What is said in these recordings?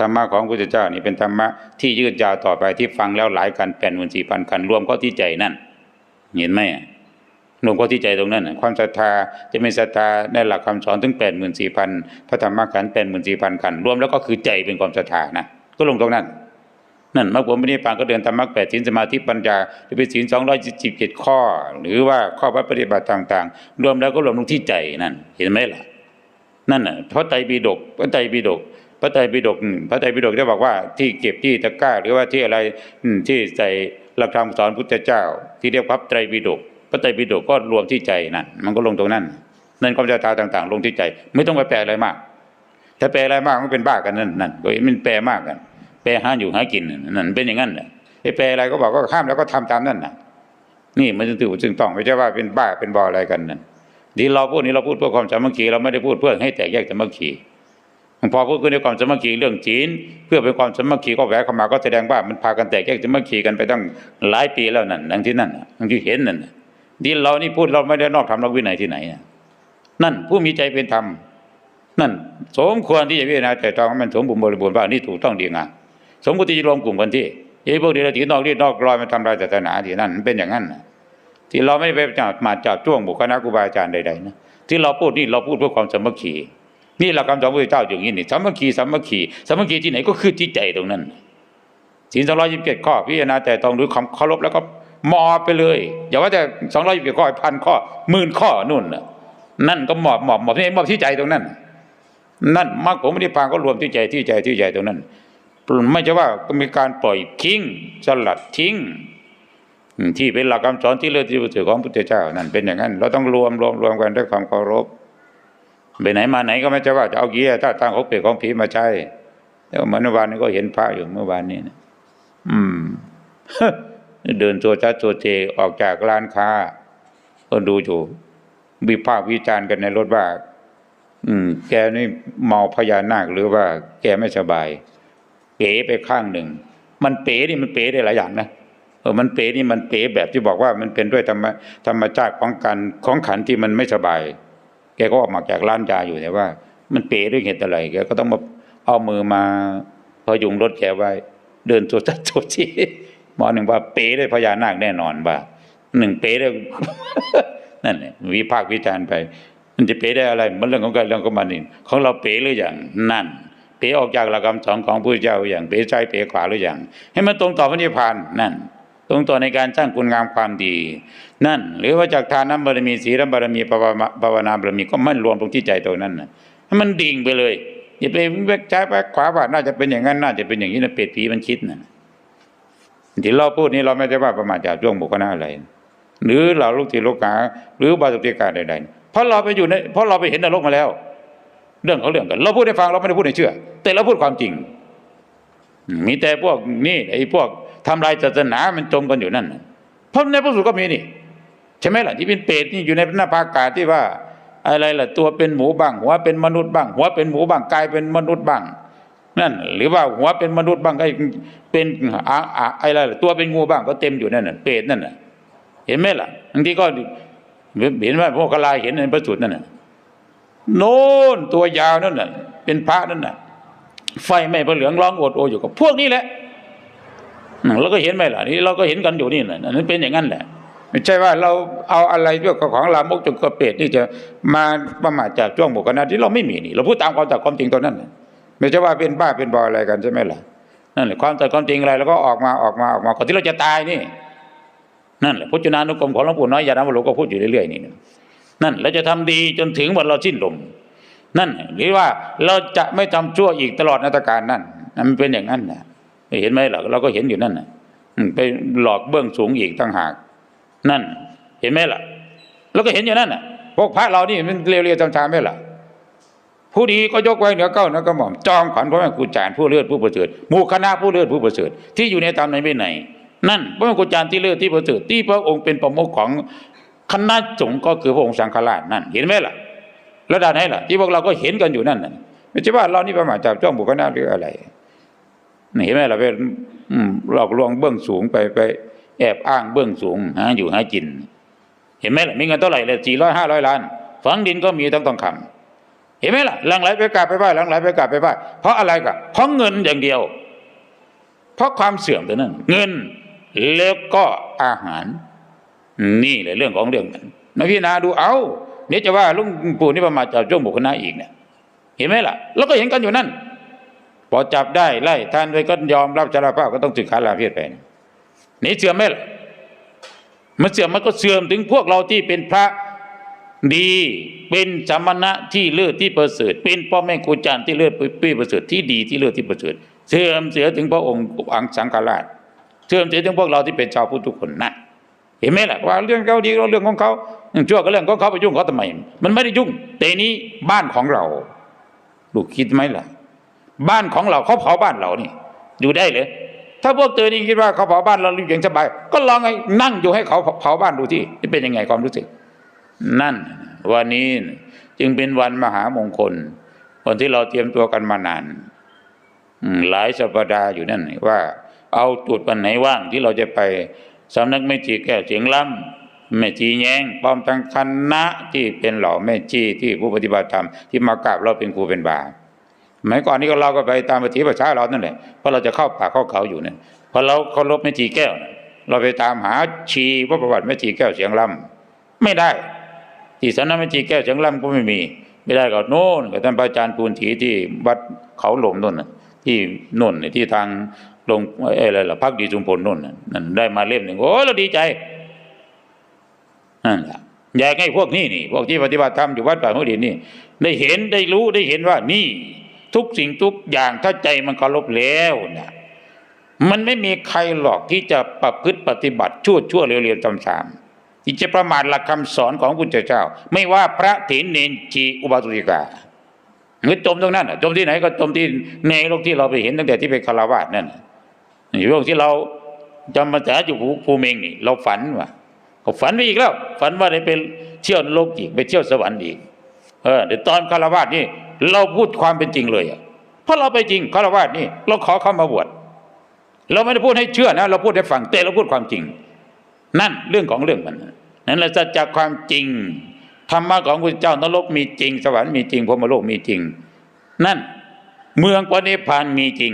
ธรรมะของพระพุทธเจ้านี่เป็นธรรมะที่ยืดยาวต่อไปที่ฟังแล้วหลายกันแปดหมื่นสี่พันกันรวมก็ที่ใจนั่นเห็นไหมรวมก็ที่ใจตรงนั้น ความศรัทธาจะมีศรัทธาในหลักคำสอนถึงแปดหมื่นสี่พันพระธรรมขันธ์แปดหมื่นสี่พันกันรวมแล้วก็คือใจเป็นความศรัทธานะก็ลงตรงนั้นนั่นมรรคผลปฏิปานก็เดินธรรมะแปดศีลสมาธิปัญญาจะเป็นศีลสองร้อยสิบเจ็ดข้อ หรือว่าข้อวัดปฏิบัติต่าง ๆ รวมแล้วก็รวมลงที่ใจนั่นเห็นไหมล่ะนั่นน่ะเพราะไตรปิฎกพราะไตรปิฎก พระไตรปิฎกพระไตรปิฎกได้บอกว่าที่เก็บที่ตะกร้า หรือว่าที่อะไรที่ใส่หลักธรรมสอนพุทธเจ้า ที่เรียกพระไตรปิฎกพระไตรปิฎกก็รวมที่ใจนั่นมันก็ลงตรงนั้นนั่นความศรัทธาต่าง ๆ ลงที่ใจ ไม่ต้องไปแปลอะไรมาก ถ้าแปลอะไรมากมันเป็นบ้ากันนั่นนั่นก็มันแปลมากกัน แปลหาอยู่หากินนั่นเป็นอย่างนั้นแหละไอ้แปลอะไรก็บอกก็ข้ามแล้วก็ทำตามนั่นน่ะ นี่มันจึงถือจึงต้องไม่ใช่ว่าเป็นบ้าเป็นบออะไรกันนั่นที่เราพูดนี้เราพูดเพื่อความสามัคคีเราไม่ได้พูดเพื่อให้แตกแยกสามัคคี พอพูดขึ้นในความสมัคคีเรื่องจีน เพื่อเป็นความสมัคคีก็แหวกเข้ามาก็แสดงว่ามันพากันแตกแยกสมัคคีกันไปตั้งหลายปีแล้วนั่นดังที่นั่นน่ะดังที่เห็นนั่นที่เรานี่พูดเราไม่ได้นอกธรรมนอกวินัยที่ไหนน,นั่นผู้มีใจเป็นธรรมนั่น สมควรที่จะพิจารณาแต่ตองให้มันสมบูรณ์บริบูรณ์ว่านี่ถูกต้องดีงามสมควรที่จะรวมกลุ่มกันที่ไอ้พวกเดรัจฉีนอกรีดนอกรอยมันทำลายศาสนาที่นั่นเป็นอย่างนั้นที่เราไม่ไปจับมาจับจ้วงบุคคลครูบาอาจารย์ใดๆนะที่เราพูดนี่เราพูดเพื่อความสมัคคี นี่หลักคำสอนพระพุทธเจ้าอย่างนี้นี่สามัคคีสามัคคีสามัคคีที่ไหนก็คือที่ใจตรงนั้นศีลสองร้อยยี่สิบเจ็ดข้อพิจารณาแต่ตรองหรือคำเคารพแล้วก็มอไปเลย อย่าว่าแต่สองร้อยยี่สิบเจ็ดข้อพันข้อหมื่นข้อนู่นน่ะนั่นก็มอบมอบมอบที่ไหนมอบที่ใจตรงนั้น นั่นมรรคผลไม่ได้พานก็รวมที่ใจที่ใจที่ใจตรงนั้นไม่ใช่ว่าก็มีการปล่อยทิ้งสลัดทิ้งที่เป็นหลักคำสอนที่เลิศที่ประเสริฐของพระพุทธเจ้านั่นเป็นอย่างนั้น เราต้องรวมรวมรวมกันด้วยความเคารพ ไปไหนมาไหนก็ไม่ใช่ว่าจะเอาเกียร์ถ้าตั้งของเป็ดของผีมาใช้แล้วเมื่อวานนี้ก็เห็นพระอยู่เมื่อวานนี้นะอืมเดินตัวชัดตัวเทออกจากร้านค้า ก็ดูอยู่วิพากษ์วิจารณ์กันในรถว่า อืม แกนี่เมาพญานาคหรือว่า แกไม่สบาย เป๋ไปข้างหนึ่ง มันเป๋นี่มันเป๋ได้หลายอย่างนะเออมันเป๋นี่มันเป๋แบบที่บอกว่ามันเป็นด้วยธรรมธรรมชาติของการของขันที่มันไม่สบาย แกก็ออกมาจากร้านยาอยู่แต่ว่า มันเป๋ด้วยเหตุอะไรแกก็ต้องมาเอามือมาพยุงรถแกไว้ เดินตัวจัดตัวที่หมอหนึ่งว่าเป๋ได้พญานาคแน่นอนว่าหนึ่งเป๋ได้นั่นแหละวิพากษ์วิจารณ์ไป มันจะเป๋ได้อะไร มันเรื่องของการเรื่องของมันนี่ของเราเป๋หรืออย่างนั่น เป๋ออกจากหลักคำสอนของพระเจ้าออย่างเป๋ใจเป๋ขวาหรืออย่าง ให้มันตรงต่อพระนิพพานนั่น ตรงต่อในการสร้างคุณงามความดี นั่น หรือว่าจากทานน้ำบารมีศีลบารมีภาวนาบารมีก็ไม่รวมตรงที่ใจตรงนั้นนะให้มันดิ่งไปเลยอย่าไปแวกซ้แวกขวาว่าน่าจะเป็นอย่างนั้นน่าจะเป็นอย่างนี้นะเป็ดผีมันคิดนะที่เราพูดนี้เราไม่ได้ว่าประมาทจากช่วงบุคคลอะไร หรือเราลูกศิษย์ลูกหาหรือบาสุติการใดๆเพราะเราไปอยู่ในเพราะเราไปเห็นนรกมาแล้ว เรื่องเขาเรื่องกัน เราพูดให้ฟังเราไม่ได้พูดให้เชื่อ แต่เราพูดความจริง มีแต่พวกนี่ไอ้พวก ทำลายศาสนามันจมกันอยู่นั่นเพราะในพระสูตรก็มีนี่ใช่ไหมล่ะที่เป็นเปรตนี่อยู่ในหน้าภากาที่ว่า อะไรล่ะตัวเป็นหมูบ้าง หัวเป็นมนุษย์บ้าง หัวเป็นหมูบ้างกายเป็นมนุษย์บ้างนั่นหรือว่าหัวเป็นมนุษย์บ้างไอ้เป็นอะอะไรล่ะตัวเป็นงูบ้างก็เต็มอยู่นั่นน่ะเปรตนั่นน่ะเห็นไหมล่ะบางทีก็เห็นว่าพวกกลายเห็นในพระสูตรนั่นน่ะโน่นตัวยาวนั่นน่ะเป็นพระนั่นน่ะไฟไหม้พระเหลืองร้องโอดโออยู่กับพวกนี้แหละ เราก็เห็นไหมล่ะนี่เราก็เห็นกันอยู่นี่แหละนั่นเป็นอย่างนั้นแหละไม่ใช่ว่าเราเอาอะไรเรื่องของลามกจนกระเปรตนี่จะมาประมาทจากช่วงบุคคลที่เราไม่มีนี่ เราพูดตามความจากความจริงตรงนั้นไม่ใช่ว่าเป็นบ้าเป็นบออะไรกันใช่ไหมล่ะนั่นแหละความจากความจริงอะไรแล้วก็ออกมาออกมาออกมาก่อนที่เราจะตายนี่ นั่นแหละพจนานุกรมของหลวงปู่น้อยยานาวุโลก็พูดอยู่เรื่อยๆนี่นั่นเราจะทำดีจนถึงวันเราสิ้นลมนั่นหรือว่าเราจะไม่ทำชั่วอีกตลอดนาฏการนั่นนั่นมันเป็นอย่างนั้นนะ เห็นไหมล่ะเราก็เห็นอยู่นั่นนะไปหลอกเบื้องสูงอีกตั้งหาก นั่น เห็นไหมล่ะเราก็เห็นอยู่นั่นน่ะพวกพระเรานี่มันเรียวๆจำๆไหมล่ะผู้ดีก็ยกไว้เหนือเก้าเหนือกระหม่อมจองขวัญพระแม่ครูจารผู้เลือดผู้ประเสริฐหมู่คณะผู้เลือดผู้ประเสริฐที่อยู่ในตามในไม่ไหน นั่นพระแม่ครูจารที่เลือดที่ประเสริฐที่พระองค์เป็นประมุขของคณะสงฆ์ก็คือพระองค์สังฆราชนั่น เห็นไหมล่ะระดับไหนล่ะ ที่พวกเราก็เห็นกันอยู่นั่นน่ะไม่ใช่ว่าเรานี่ประมาทจับจ้องบุคคลหน้าหรืออะไร เห็นไหมล่ะเป็นหลอกลวงเบื้องสูงไปไปแอบอ้างเบื้องสูงหาอยู่หากิน เห็นไหมล่ะมีเงินเท่าไหร่เลยสี่ร้อยห้าร้อยล้าน ฝังดินก็มีต้องต้องคเห็นไหมล่ะหลังไหลไปกราบไปไหว้หลังไหลไปกราบไปไหว้เพราะอะไรกันเพราะเงินอย่างเดียว เพราะความเสื่อมตัวนั้น เงินแล้วก็อาหาร นี่แหละเรื่องของเรื่องนั้นนะพี่นาดูเอาเดี๋ยวจะว่าลุงปู่นี่ประมาทเจับจ้วงบุคคลอีกเนี่ยเห็นไหมล่ะ แล้วก็เห็นกันอยู่นั่น พอจับได้ไล่ท่านไปก็ยอมรับสารภาพก็ต้องสึกขาลาเพศไปนี่เสื่อมไหมล่ะมันเสื่อมมันก็เสื่อมถึงพวกเราที่เป็นพระดีเป็นสมณะที่เลิศที่ประเสริฐ เป็นพ่อแม่ครูอาจารย์ที่เลิศปี้ประเสริฐที่ดีที่เลิศที่ประเสริฐ เสื่อมเสียถึงพระองค์อังสังฆราช เสื่อมเสียถึงพวกเราที่เป็นชาวพุทธทุกคนนะเห็นไหมล่ะว่าเรื่องเขาดีเรื่องของเขาชั่วก็เรื่องของเขาไปยุ่งเขาทำไม มันไม่ได้ยุ่งแต่นี้บ้านของเราลูกคิดไหมล่ะ บ้านของเราเขาเผาบ้านเรานี่ อยู่ได้เลยถ้าพวกเธอนี่คิดว่าเขาเผาบ้านเราอยู่อย่างสบาย ก็ลองไอ้นั่งอยู่ให้เขาเผาบ้านดูที่จะเป็นยังไงความรู้สึก นั่น วันนี้จึงเป็นวันมหามงคลวันที่เราเตรียมตัวกันมานานหลายสัปดาห์อยู่นั่นว่า เอาจุดวันไหนว่างที่เราจะไปสำนักแม่จีแก้วเสียงล้ำแม่จีแยงพร้อมทั้งคณะที่เป็นเหล่าแม่จีที่ผู้ปฏิบัติธรรมที่มากราบเราเป็นครูเป็นบา สมัยก่อนนี้ก็เราก็ไปตามปฏิบัติชาเรานั่นแหละเพราะเราจะเข้าป่าเข้าเขาอยู่เนั่นพอเราเคารพแม่จีแก้ว เราไปตามหาชีพระประวัติแม่จีแก้วเสียงล้ำไม่ได้ ที่สำนักแม่จีแก้วเสียงล่ำก็ไม่มี ไม่ได้ก็โน่นกับท่านพระอาจารย์ปูนถีที่วัดเขาหลมโน่นที่โน่นน่ะที่ทางลงอะไรล่ะพักดีจุมพลโน่นนั่นได้มาเล่มหนึ่งโอ้เราดีใจนั่นแหละอยากให้พวกนี้นี่พวกที่ปฏิบัติธรรมอยู่วัดป่าหัวดินนี่ ได้เห็นได้รู้ได้เห็นว่านี่ ทุกสิ่งทุกอย่างถ้าใจมันเคารพแล้วนะมันไม่มีใครหรอกที่จะประพฤติปฏิบัติชั่วชั่วเร็วๆซ้ำๆที่จะประมาทหลักคำสอนของพุทธเจ้า ไม่ว่าพระเถรเนนจีอุบาสิกาหรือจมตรงนั้นจมที่ไหนก็จมที่ในโลกที่เราไปเห็นตั้งแต่ที่เป็นคารวาสนั่นน่ะอยู่โลกที่เราจำมาจากอยู่ภูภูเมงนี่ เราฝันว่าก็ฝันไปอีกแล้ว ฝันว่าได้ไปเที่ยวนรกอีกไปเที่ยวสวรรค์อีกเออเดี๋ยวตอนคารวาสนี่ เราพูดความเป็นจริงเลยอะเพราะเราไปจริงคารวาสนี่ เราขอเข้ามาบวชเราไม่ได้พูดให้เชื่อนะ เราพูดให้ฟังแต่เราพูดความจริง นั่นเรื่องของเรื่องมันนั่นแหละสัจจะความจริงธรรมะของพระเจ้านรกมีจริง สวรรค์มีจริงพรหมโลกมีจริง นั่นเมืองปณิพานมีจริง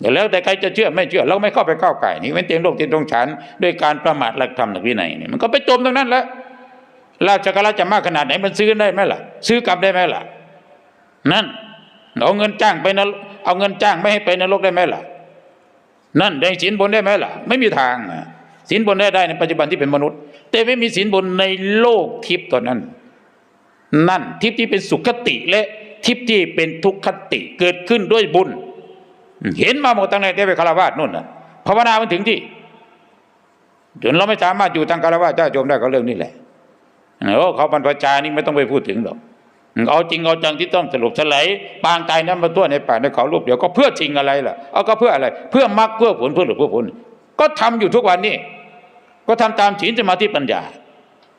แต่แล้วแต่ใครจะเชื่อไม่เชื่อ เราไม่เข้าไปก้าวไก่นี่เป็นเตียงโลกเตียงตรงฉันด้วยการประมาทหลักธรรมหลักวินัยนี่มันก็ไปจมตรงนั้นแล้วราชการจะมากขนาดไหนมันซื้อได้ไหมล่ะ ซื้อกลับได้ไหมล่ะ นั่น เอาเงินจ้างไปนรกเอาเงินจ้างไม่ให้ไปนรกได้ไหมล่ะ นั่นได้สินบนได้ไหมล่ะ ไม่มีทางสินบนได้ได้ในปัจจุบันที่เป็นมนุษย์ แต่ไม่มีสินบนในโลกทิพย์ตอนนั้น นั่นทิพย์ที่เป็นสุขคติและทิพย์ที่เป็นทุกขติเกิดขึ้นด้วยบุญ เห็นมาหมดตั้งแต่ได้ไปคารวาสนู่นน่ะภาวนามันถึงที่จนเราไม่สามารถอยู่ทางคารวาสเจ้าโยมได้ก็เรื่องนี้แหละโอ้เขาบรรพชานี่ไม่ต้องไปพูดถึงหรอก เอาจริงเอาจังที่ต้องสรุปสลายปางตายนั้นมาตัวในป่าในเขารูปเดียวก็เพื่อจริงอะไรล่ะเอาก็เพื่ออะไร เพื่อมรรคเพื่อผลเพื่อหลุดเพื่อผล ก็ทำอยู่ทุกวันนี้ ก็ทำตามศีลสมาธิปัญญา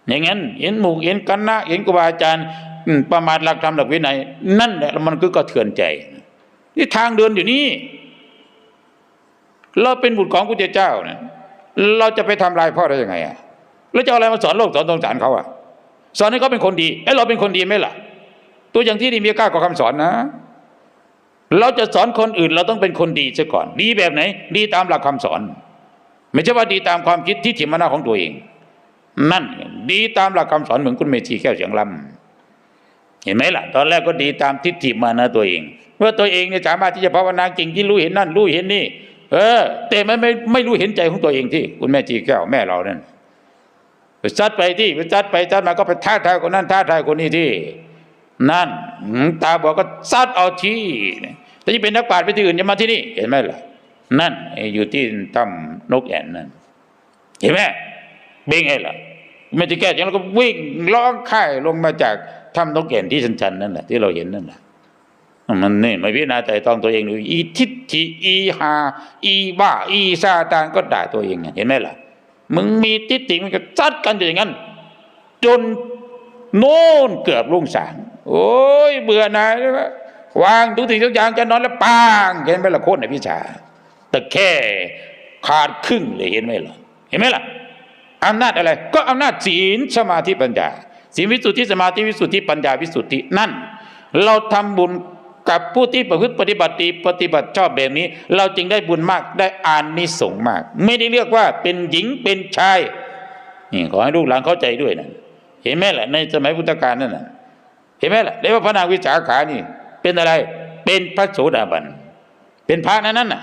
อย่างนั้นเห็นหมู่เห็นกันนะเห็นครูบาอาจารย์ประมาทหลักธรรมหลักวินัยนั่นแหละมันก็กระเทือนใจนี่ทางเดินอยู่นี่เราเป็นบุตรของพระเจ้าเนี่ยเราจะไปทำลายพ่อได้ยังไงอะแล้วจะเอาอะไรมาสอนโลกสอนสงสารเขาอะ สอนให้เขาเป็นคนดีไอ้เราเป็นคนดีไหมล่ะ ตัวอย่างที่ดีมีกล้ากว่าคำสอนนะ เราจะสอนคนอื่นเราต้องเป็นคนดีซะก่อน ดีแบบไหน ดีตามหลักคำสอน ไม่ใช่ว่าดีตามความคิดที่ถิมนาของตัวเอง นั่นดีตามหลักคำสอนเหมือนคุณเมธีแก้วเสียงลำเห็นไหมล่ะ ตอนแรกก็ดีตามทิฏฐิมานะตัวเองว่าตัวเองเนี่ยสามารถที่จะภาวนาเก่งที่รู้เห็นนั่นรู้เห็นนี่ เออ แต่ไม่ไม่ไม่รู้เห็นใจของตัวเองที่ คุณแม่จีแก้วแม่เรานั่นไปซัดไปที่ไปซัดไปซัดมาก็ไปท้าทายคนนั้นท้าทายคนนี้ที่ นั่นตาบอกก็ซัดเอาที่แต่ที่เป็นนักปราชญ์ไปที่อื่นจะมาที่นี่ เห็นไหมล่ะ นั่นอยู่ที่ถ้ำนกแอ่นนั่น เห็นไหมเบ่งไงล่ะไม่ที่แก้จังแล้วก็วิ่งร้องไห้ลงมาจากถ้ำนกแอ่นที่ชันๆนั่นแหละที่เราเห็นนั่นแหละมันนี่ไม่พิจารณาใจตองตัวเองดูอีทิฏฐิอีหา อีบ้า อีซาตานก็ด่าตัวเองเห็นไหมล่ะ มึงมีทิฏฐิมันก็ซัดกันอยู่อย่างนั้น จนโน่นเกือบรุ่งสาง โอ้ยเบื่อหน่ายเลยวะวางทุกสิ่งทุกอย่างจะนอนแล้วปางเห็นไหมล่ะโคตรในพิชาแต่แค่ขาดครึ่งเลยเห็นไหมล่ะเห็นไหมล่ะอำนาจอะไร ก็อำนาจศีลสมาธิปัญญาศีลวิสุทธิสมาธิวิสุทธิปัญญาวิสุทธินั่น เราทำบุญกับผู้ที่ประพฤติปฏิบัติปฏิบัติชอบแบบนี้ เราจึงได้บุญมากได้อานิสงส์มาก ไม่ได้เรียกว่าเป็นหญิงเป็นชายนี่ขอให้ลูกหลานเข้าใจด้วยนะเห็นไหมล่ะในสมัยพุทธกาลนั่นน่ะ ห็นไหมล่ะได้ว่าพระนางวิสาขานี่ เป็นอะไร เป็นพระโสดาบัน เป็นพระนั้นน่ะ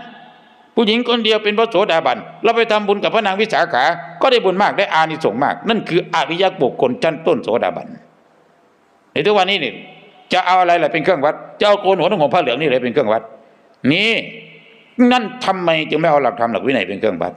ผู้หญิงคนเดียวเป็นพระโสดาบัน เราไปทำบุญกับพระนางวิสาขา ก็ได้บุญมากได้อานิสงส์มาก นั่นคืออริยบุคคลชั้นต้นโสดาบัน ในทุกวันนี้นี่จะเอาอะไรล่ะเป็นเครื่องวัด จะเอาโกนหัวนุ่งห่มผ้าเหลืองนี่เลยเป็นเครื่องวัด นี่ นั่นทำไมจึงไม่เอาหลักธรรมหลักวินัยเป็นเครื่องวัด